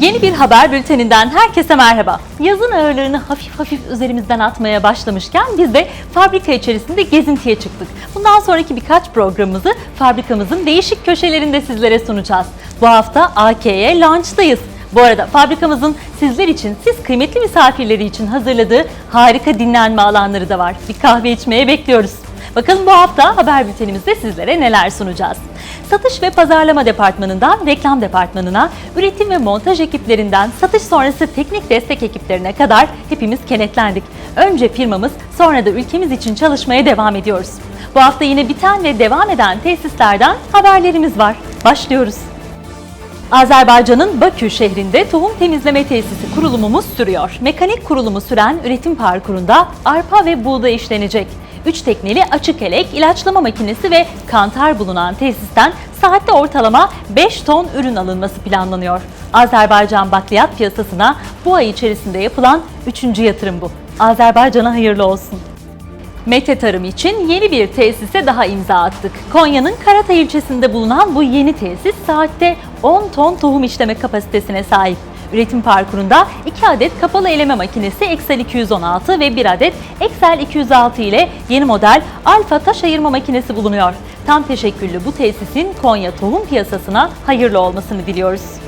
Yeni bir haber bülteninden herkese merhaba. Yazın ağırlığını hafif hafif üzerimizden atmaya başlamışken biz de fabrika içerisinde gezintiye çıktık. Bundan sonraki birkaç programımızı fabrikamızın değişik köşelerinde sizlere sunacağız. Bu hafta AK'ye launch'tayız. Bu arada fabrikamızın sizler için, siz kıymetli misafirleri için hazırladığı harika dinlenme alanları da var. Bir kahve içmeye bekliyoruz. Bakalım bu hafta haber bültenimizde sizlere neler sunacağız. Satış ve pazarlama departmanından reklam departmanına, üretim ve montaj ekiplerinden satış sonrası teknik destek ekiplerine kadar hepimiz kenetlendik. Önce firmamız, sonra da ülkemiz için çalışmaya devam ediyoruz. Bu hafta yine biten ve devam eden tesislerden haberlerimiz var. Başlıyoruz. Azerbaycan'ın Bakü şehrinde tohum temizleme tesisi kurulumumuz sürüyor. Mekanik kurulumu süren üretim parkurunda arpa ve buğday işlenecek. 3 tekneli açık elek, ilaçlama makinesi ve kantar bulunan tesisten saatte ortalama 5 ton ürün alınması planlanıyor. Azerbaycan bakliyat piyasasına bu ay içerisinde yapılan 3. yatırım bu. Azerbaycan'a hayırlı olsun. Mete Tarım için yeni bir tesise daha imza attık. Konya'nın Karatay ilçesinde bulunan bu yeni tesis saatte 10 ton tohum işleme kapasitesine sahip. Üretim parkurunda 2 adet kapalı eleme makinesi Excel 216 ve 1 adet Excel 206 ile yeni model Alfa taş ayırma makinesi bulunuyor. Tam teşekküllü bu tesisin Konya tohum piyasasına hayırlı olmasını diliyoruz.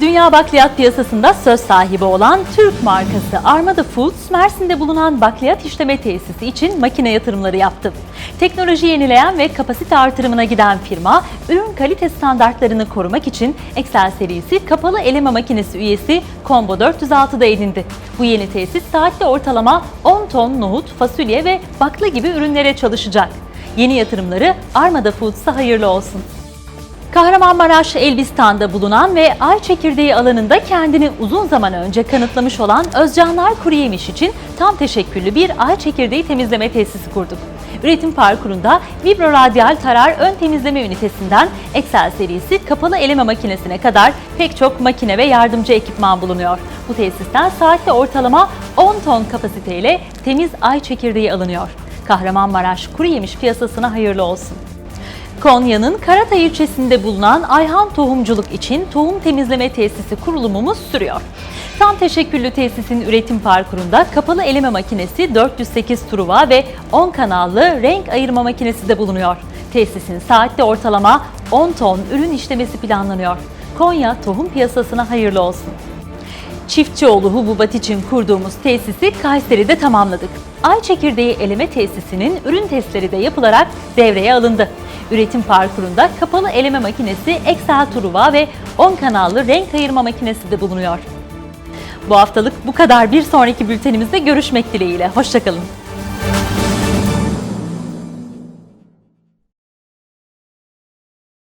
Dünya bakliyat piyasasında söz sahibi olan Türk markası Armada Foods, Mersin'de bulunan bakliyat işleme tesisi için makine yatırımları yaptı. Teknoloji yenileyen ve kapasite artırımına giden firma, ürün kalite standartlarını korumak için Excel serisi kapalı eleme makinesi üyesi Combo 406'da edindi. Bu yeni tesis saatte ortalama 10 ton nohut, fasulye ve bakla gibi ürünlere çalışacak. Yeni yatırımları Armada Foods'a hayırlı olsun. Kahramanmaraş Elbistan'da bulunan ve ay çekirdeği alanında kendini uzun zaman önce kanıtlamış olan Özcanlar Kuruyemiş için tam teşekküllü bir ay çekirdeği temizleme tesisi kurduk. Üretim parkurunda vibro radyal tarar ön temizleme ünitesinden Excel serisi kapalı eleme makinesine kadar pek çok makine ve yardımcı ekipman bulunuyor. Bu tesisten saatte ortalama 10 ton kapasiteyle temiz ay çekirdeği alınıyor. Kahramanmaraş kuru yemiş piyasasına hayırlı olsun. Konya'nın Karatay ilçesinde bulunan Ayhan Tohumculuk için tohum temizleme tesisi kurulumumuz sürüyor. Tam teşekküllü tesisin üretim parkurunda kapalı eleme makinesi 408 truva ve 10 kanallı renk ayırma makinesi de bulunuyor. Tesisin saatte ortalama 10 ton ürün işlemesi planlanıyor. Konya tohum piyasasına hayırlı olsun. Çiftçioğlu Hububat için kurduğumuz tesisi Kayseri'de tamamladık. Ay çekirdeği eleme tesisinin ürün testleri de yapılarak devreye alındı. Üretim parkurunda kapalı eleme makinesi Excel Truva ve 10 kanallı renk ayırma makinesi de bulunuyor. Bu haftalık bu kadar. Bir sonraki bültenimizde görüşmek dileğiyle. Hoşçakalın.